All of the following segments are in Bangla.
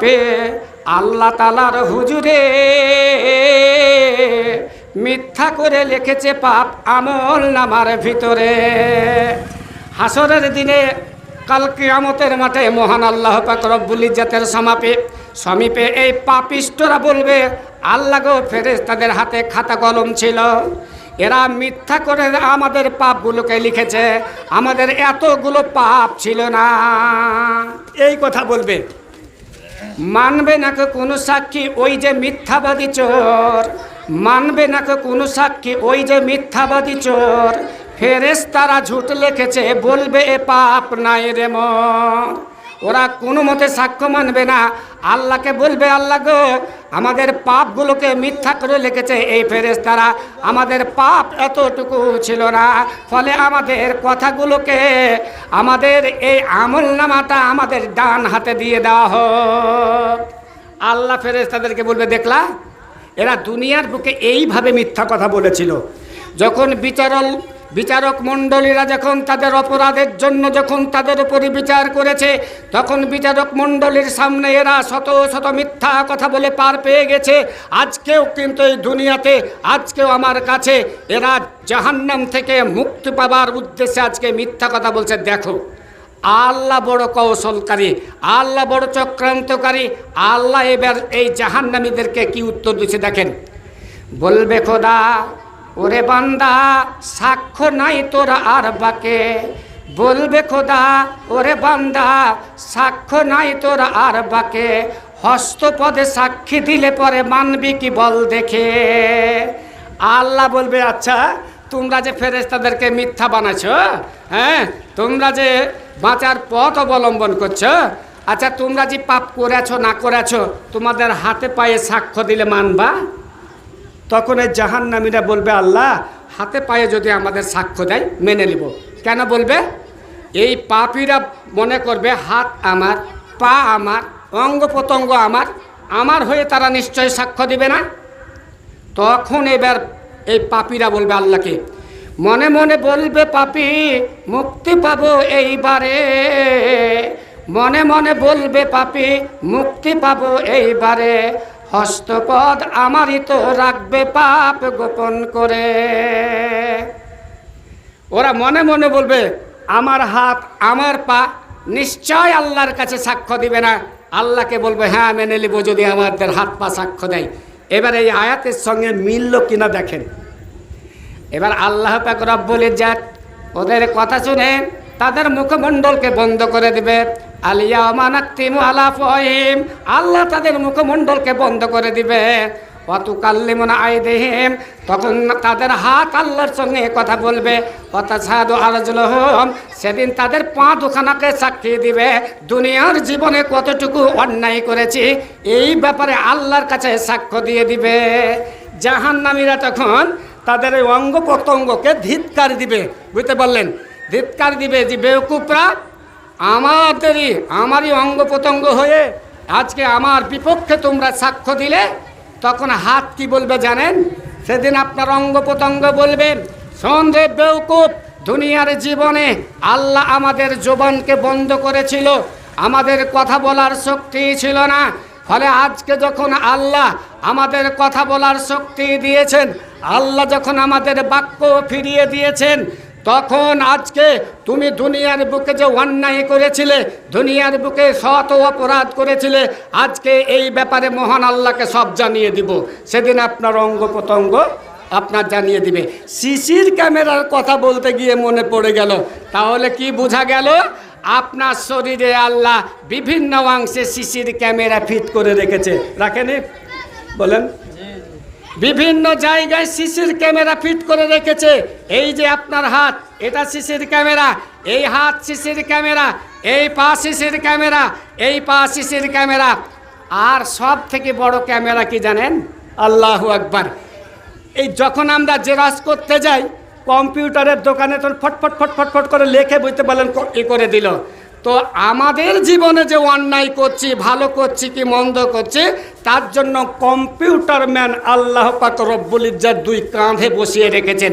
পে আল্লাহ তালার হুজুরে। মিথ্যা করে লিখেছে পাপ আমল নামার ভিতরে। হাসরের দিনে, কাল কিয়ামতের মাঠে মহান আল্লাহ পাক রব্বুল ইজ্জাতের সমাপে, সমীপে এই পাপিষ্টরা বলবে, আল্লাহ গো ফেরেস তাদের হাতে খাতা কলম ছিল। এরা মিথ্যা করে আমাদের পাপগুলোকে লিখেছে। আমাদের এতগুলো পাপ ছিল না। এই কথা বলবে। মানবে নাকি কোনো সাক্ষী ওই যে মিথ্যাবাদী চোর। মানবে নাকি কোনো সাক্ষী ওই যে মিথ্যাবাদী চোর। ফেরেস তারা ঝুট লেখেছে, বলবে, এ পাপ নাই রে মর। ওরা কোনো মতে সাক্ষ্য মানবে না। আল্লাহকে বলবে, আল্লাহ গো, আমাদের পাপগুলোকে মিথ্যা করে লিখেছে এই ফেরেস তারা আমাদের পাপ এতটুকু ছিল না। ফলে আমাদের কথাগুলোকে আমাদের এই আমল নামাটা আমাদের ডান হাতে দিয়ে দেওয়া হোক। আল্লাহ ফেরেস তাদেরকে বলবে, দেখলা, এরা দুনিয়ার বুকে এইভাবে মিথ্যা কথা বলেছিল। যখন বিচারল বিচারক মণ্ডলীরা যখন তাদের অপরাধের জন্য যখন তাদের উপরে বিচার করেছে, তখন বিচারক মণ্ডলীর সামনে এরা শত শত মিথ্যা কথা বলে পার পেয়ে গেছে। আজকেও কিন্তু এই দুনিয়াতে, আজকেও আমার কাছে এরা জাহান্নাম থেকে মুক্তি পাবার উদ্দেশ্যে আজকে মিথ্যা কথা বলছে। দেখো, আল্লাহ বড় কৌশলকারী, আল্লাহ বড় চক্রান্তকারী, আল্লাহ এবার এই জাহান্নামীদেরকে কি উত্তর দিচ্ছে দেখেন। বলবে খোদা ওরে বান্দা, সাক্ষ্য নাই তোর আর বাকে। বলবে খোদা, ওরে বান্দা, সাক্ষ্য নাই তোর আর বাকে। হস্তপদে সাক্ষী দিলে পরে মানবি কি বল দেখে। আল্লাহ বলবে আচ্ছা তোমরা যে ফেরেস্তাদেরকে মিথ্যা বানাছো হ্যাঁ তোমরা যে বাঁচার পথ অবলম্বন করছ আচ্ছা তোমরা যে পাপ করেছ, না করেছ, তোমাদের হাতে পায়ে সাক্ষ্য দিলে মানবা? তখন এই জাহান্নামীরা বলবে, আল্লাহ, হাতে পায়ে যদি আমাদের সাক্ষ্য দেয়, মেনে নিব। কেন বলবে? এই পাপীরা মনে করবে, হাত আমার, পা আমার, অঙ্গ প্রত্যঙ্গ আমার আমার হয়ে তারা নিশ্চয় সাক্ষ্য দিবে না? তখন এবার এই পাপীরা বলবে আল্লাহকে, মনে মনে বলবে পাপি, মুক্তি পাবো এইবারে। মনে মনে বলবে পাপি, মুক্তি পাবো এইবারে। হস্তপদ আমারই তো রাখবে পাপ গোপন করে। ওরা মনে মনে বলবে, আমার হাত, আমার পা নিশ্চয় আল্লাহর কাছে সাক্ষ্য দিবে না। আল্লাহকে বলবে হ্যাঁ মেনে নিব যদি আমাদের হাত পা সাক্ষ্য দেয়। এবার এই আয়াতের সঙ্গে মিলল কিনা দেখেন। এবার আল্লাহ পাক রব্বুল ইজ্জাত ওদের কথা শুনে তাদের মুখমণ্ডলকে বন্ধ করে দিবে। আলিয়া মানাক্তিমু আলা ফহিম। আল্লাহ তাদের মুখমণ্ডলকে বন্ধ করে দিবে। অত কাল্লিমন আইদেহিম। তখন তাদের হাত আল্লাহর সঙ্গে কথা বলবে। অত সাধু হোম সেদিন তাদের পা দুখানাকে সাক্ষী দিবে। দুনিয়ার জীবনে কতটুকু অন্যায় করেছি, এই ব্যাপারে আল্লাহর কাছে সাক্ষ্য দিয়ে দিবে। জাহান্নামীরা তখন তাদের এই অঙ্গ প্রত্যঙ্গকে ধিৎকার দিবে। বুঝতে পারলেন? ধিৎকার দিবে যে বেউকুপরা আমাদেরই, আমারই অঙ্গ প্রত্যঙ্গ হয়ে আজকে আমার বিপক্ষে তোমরা সাক্ষ্য দিলে, তখন হাত কি বলবে জানেন? সেদিন আপনার অঙ্গ প্রত্যঙ্গ বলবে সন্ধে বেউকুপ দুনিয়ার জীবনে আল্লাহ আমাদের জোবানকে বন্ধ করেছিল, আমাদের কথা বলার শক্তি ছিল না। ফলে আজকে যখন আল্লাহ আমাদের কথা বলার শক্তি দিয়েছেন, আল্লাহ যখন আমাদের বাক্য ফিরিয়ে দিয়েছেন তখন আজকে তুমি দুনিয়ার বুকে যে অন্যায় করেছিলে, দুনিয়ার বুকে শত অপরাধ করেছিলে, আজকে এই ব্যাপারে মহান আল্লাহকে সব জানিয়ে দিব। সেদিন আপনার অঙ্গ প্রত্যঙ্গ আপনার জানিয়ে দিবে। সিসির ক্যামেরার কথা বলতে গিয়ে মনে পড়ে গেল। তাহলে কি বোঝা গেল? আপনার শরীরে আল্লাহ বিভিন্ন অংশে সিসির ক্যামেরা ফিট করে রেখেছে। রাখেনি বলেন। বিভিন্ন জায়গায় সিসির ক্যামেরা ফিট করে রেখেছে। এই যে আপনার হাত, এটা সিসির ক্যামেরা, এই হাত সিসির ক্যামেরা, এই পা সিসির ক্যামেরা, এই পা সিসির ক্যামেরা। আর সব থেকে বড় ক্যামেরা কি জানেন? আল্লাহু আকবার। এই যখন আমরা জেরক্স করতে যাই, কম্পিউটারের দোকানে তো ফটফট ফটফট ফট করে লেখে বুঝতে পারলেন এ করে দিল। তো আমাদের জীবনে যে অন্যায় করছি, ভালো করছি কি মন্দ করছি, তার জন্য কম্পিউটার ম্যান আল্লাহ পাক রব্বুল ইজ্জার দুই কাঁধে বসিয়ে রেখেছেন।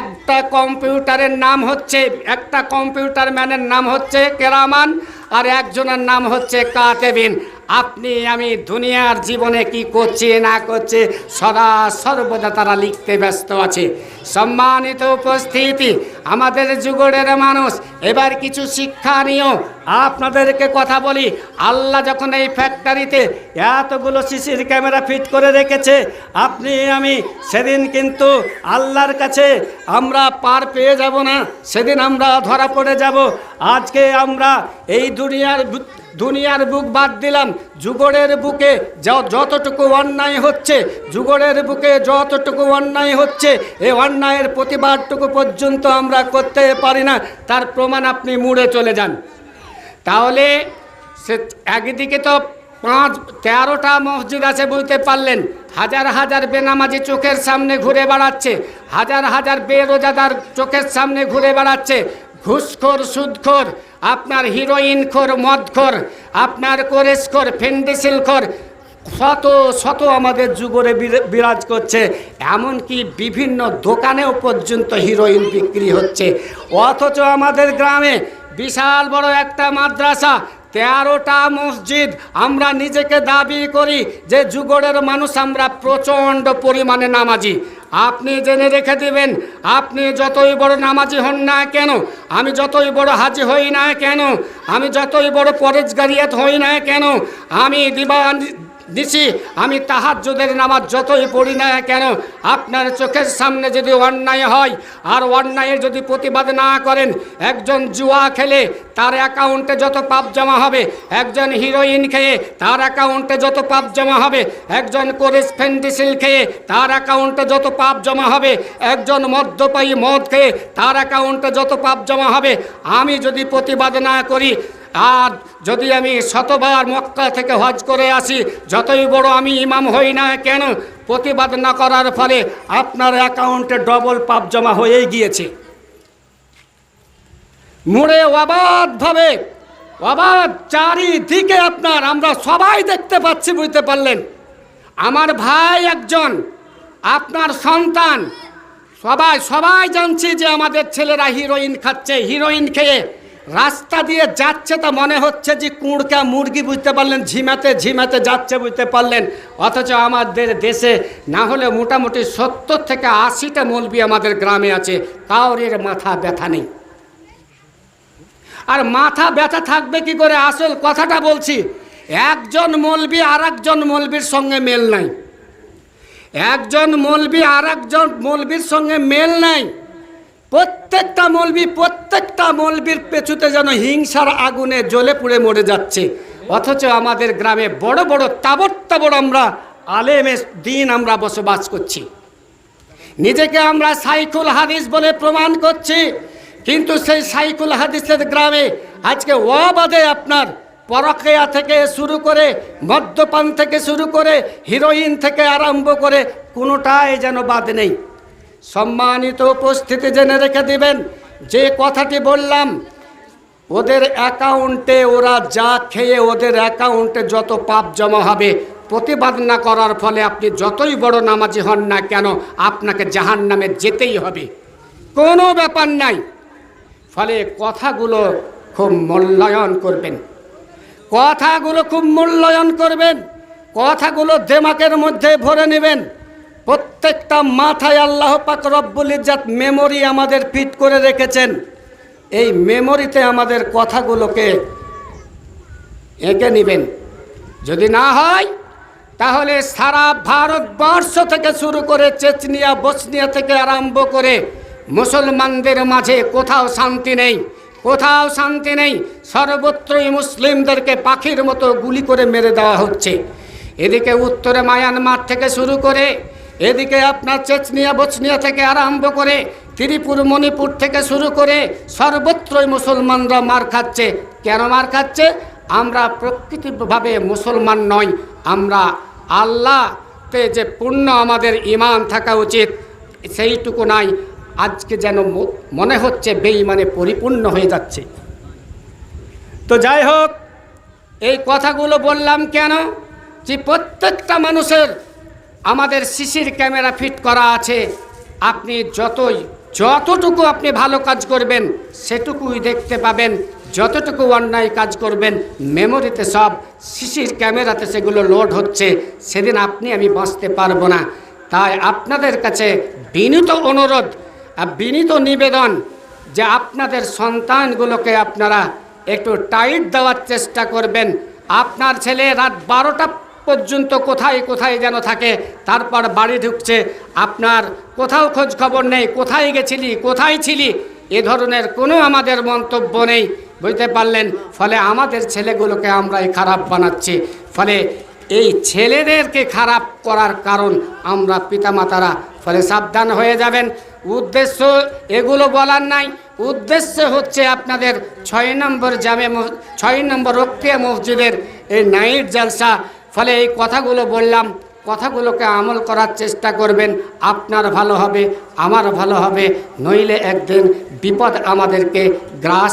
একটা কম্পিউটারের নাম হচ্ছে, একটা কম্পিউটার ম্যানের নাম হচ্ছে কেরামান, আর একজনের নাম হচ্ছে কাতেবিন। আপনি, আমি দুনিয়ার জীবনে কি করছি, না করছে, সদা সর্বদা তারা লিখতে ব্যস্ত আছে। সম্মানিত উপস্থিতি, আমাদের যুগের মানুষ, এবার কিছু শিক্ষা নিয়েও আপনাদেরকে কথা বলি, আল্লাহ যখন এই ফ্যাক্টরিতে এতগুলো সিসির ক্যামেরা ফিট করে রেখেছে, আপনি, আমি, সেদিন কিন্তু আল্লাহর কাছে আমরা পার পেয়ে যাব না, সেদিন আমরা ধরা পড়ে যাব। আজকে আমরা এই দুনিয়ার দুনিয়ার বুক বাদ দিলাম, যুগরের বুকে যতটুকু অন্যায় হচ্ছে, যুগরের বুকে যতটুকু অন্যায় হচ্ছে, এ অন্যায়ের প্রতিবাদটুকু পর্যন্ত আমরা করতে পারি না, তার প্রমাণ আপনি মুড়ে চলে যান। তাহলে সে একদিকে তো পাঁচ তেরোটা মসজিদ আছে বুঝতে পারলেন, হাজার হাজার বেনামাজি চোখের সামনে ঘুরে বেড়াচ্ছে, হাজার হাজার বেরোজাদার চোখের সামনে ঘুরে বেড়াচ্ছে ঘুষখোর, সুদখোর, আপনার হিরোইন খোর, মদখোর, আপনার কোরেসখোর ফেন্ডিসিলখোর শত শত আমাদের যুগরে বিরা- বিরাজ করছে। এমনকি বিভিন্ন দোকানেও পর্যন্ত হিরোইন বিক্রি হচ্ছে। অথচ আমাদের গ্রামে বিশাল বড় একটা মাদ্রাসা তেরোটা মসজিদ আমরা নিজেকে দাবি করি যে যুগড়ের মানুষ আমরা প্রচণ্ড পরিমাণে নামাজি। আপনি জেনে রেখে দিবেন, আপনি যতই বড় নামাজি হন না কেন, আমি যতই বড় হাজি হই না কেন, আমি যতই বড় পরেজগারিয়াত হই না কেন, আমি দিবা দিছি, আমি তাহার তাহাজ্জুদের নামাজ যতই পড়ি না কেন, আপনার চোখের সামনে যদি অন্যায় হয়, আর অন্যায়ের যদি প্রতিবাদ না করেন, একজন জুয়া খেলে তার অ্যাকাউন্টে যত পাপ জমা হবে, একজন হিরোইন খেয়ে তার অ্যাকাউন্টে যত পাপ জমা হবে, একজন কোরেস ফেন্ডিসিল খেয়ে তার অ্যাকাউন্টে যত পাপ জমা হবে, একজন মদ্যপায়ী মদ খেয়ে তার অ্যাকাউন্টে যত পাপ জমা হবে, আমি যদি প্রতিবাদ না করি আর যদি আমি শতবার মক্কা থেকে হজ করে আসি, যতই বড় আমি ইমাম হই না কেন, প্রতিবাদ না করার ফলে আপনার অ্যাকাউন্টে ডবল পাপ জমা হয়েই গিয়েছে। মুড়ে অবাধভাবে অবাধ চারিদিকে আপনার, আমরা সবাই দেখতে পাচ্ছি, বুঝতে পারলেন। আমার ভাই একজন, আপনার সন্তান, সবাই সবাই জানছি যে আমাদের ছেলেরা হিরোইন খাচ্ছে হিরোইন খেয়ে রাস্তা দিয়ে যাচ্ছে তা মনে হচ্ছে যে কুঁড়কা মুরগি বুঝতে পারলেন, ঝিমাতে ঝিমাতে যাচ্ছে বুঝতে পারলেন। অথচ আমাদের দেশে না হলে মোটামুটি সত্তর থেকে আশিটা মলবি আমাদের গ্রামে আছে কাউরের মাথা ব্যথা নেই। আর মাথা ব্যথা থাকবে কি করে? আসল কথাটা বলছি, একজন মলবি আর একজন মলবির সঙ্গে মেল নাই। একজন মলবি আর একজন মলবির সঙ্গে মেল নাই। প্রত্যেকটা মলবি, প্রত্যেকটা মলবির পেছুতে যেন হিংসার আগুনে জ্বলে পুড়ে মরে যাচ্ছে। অথচ আমাদের গ্রামে বড় বড় তাবড় তাবড় আমরা আলেমে দিন আমরা বসবাস করছি। নিজেকে আমরা সাইকুল হাদিস বলে প্রমাণ করছি, কিন্তু সেই সাইকুল হাদিসের গ্রামে আজকে অবাধে আপনার পরকেয়া থেকে শুরু করে, মদ্যপান থেকে শুরু করে, হিরোইন থেকে আরম্ভ করে কোনোটাই যেন বাদ নেই। সম্মানিত উপস্থিতি জেনে রেখে দিবেন, যে কথাটি বললাম, ওদের অ্যাকাউন্টে ওরা যা খেয়ে ওদের অ্যাকাউন্টে যত পাপ জমা হবে, প্রতিবাদ না করার ফলে আপনি যতই বড় নামাজি হন না কেন, আপনাকে জাহান নামে যেতেই হবে। কোনো ব্যাপার নাই। ফলে কথাগুলো খুব মূল্যায়ন করবেন। কথাগুলো খুব মূল্যায়ন করবেন। কথাগুলো দেমাকের মধ্যে ভরে নেবেন। প্রত্যেকটা মাথায় আল্লাহ পাক রব্বুল ইজ্জাত মেমোরি আমাদের ফিট করে রেখেছেন। এই মেমোরিতে আমাদের কথাগুলোকে এঁকে নেবেন। যদি না হয়, তাহলে সারা ভারতবর্ষ থেকে শুরু করে চেচনিয়া, বসনিয়া থেকে আরম্ভ করে মুসলমানদের মাঝে কোথাও শান্তি নেই, কোথাও শান্তি নেই, সর্বত্রই মুসলিমদেরকে পাখির মতো গুলি করে মেরে দেওয়া হচ্ছে। এদিকে উত্তরে মায়ানমার থেকে শুরু করে এদিকে আপনার চেচনিয়া বচনিয়া থেকে আরম্ভ করে ত্রিপুর, মণিপুর থেকে শুরু করে সর্বত্রই মুসলমানরা মার খাচ্ছে। কেন মার খাচ্ছে? আমরা প্রকৃতিভাবে মুসলমান নই। আমরা আল্লাহতে যে পূর্ণ আমাদের ইমান থাকা উচিত, সেইটুকু নাই। আজকে যেন মনে হচ্ছে বেঈমানে পরিপূর্ণ হয়ে যাচ্ছে। তো যাই হোক, এই কথাগুলো বললাম কেন? যে প্রত্যেকটা মানুষের আমাদের সিসির ক্যামেরা ফিট করা আছে। আপনি যতই যতটুকু আপনি ভালো কাজ করবেন, সেটুকুই দেখতে পাবেন। যতটুকু অন্যায় কাজ করবেন, মেমোরিতে সব সিসির ক্যামেরাতে সেগুলো লোড হচ্ছে। সেদিন আপনি আমি বাঁচতে পারব না। তাই আপনাদের কাছে বিনীত অনুরোধ আর বিনীত নিবেদন যে আপনাদের সন্তানগুলোকে আপনারা একটু টাইট দেওয়ার চেষ্টা করবেন। আপনার ছেলে রাত বারোটা পর্যন্ত কোথায় কোথায় যেন থাকে, তারপর বাড়ি ঢুকছে, আপনার কোথাও খোঁজ খবর নেই, কোথায় গেছিলি, কোথায় ছিলি? এ ধরনের কোনো আমাদের মন্তব্য নেই। বুঝতে পারলেন? ফলে আমাদের ছেলেগুলোকে আমরাই খারাপ বানাচ্ছি। ফলে এই ছেলেদেরকে খারাপ করার কারণ আমরা পিতামাতারা। ফলে সাবধান হয়ে যাবেন। উদ্দেশ্য এগুলো বলার নাই। উদ্দেশ্য হচ্ছে আপনাদের ছয় নম্বর জামে ছয় নম্বর রক্ষিয়া মসজিদের এই নাইট জালসা। ফলে এই কথাগুলো বললাম, কথাগুলোকে আমল করার চেষ্টা করবেন, আপনার ভালো হবে, আমার ভালো হবে, নইলে একদিন বিপদ আমাদেরকে গ্রাস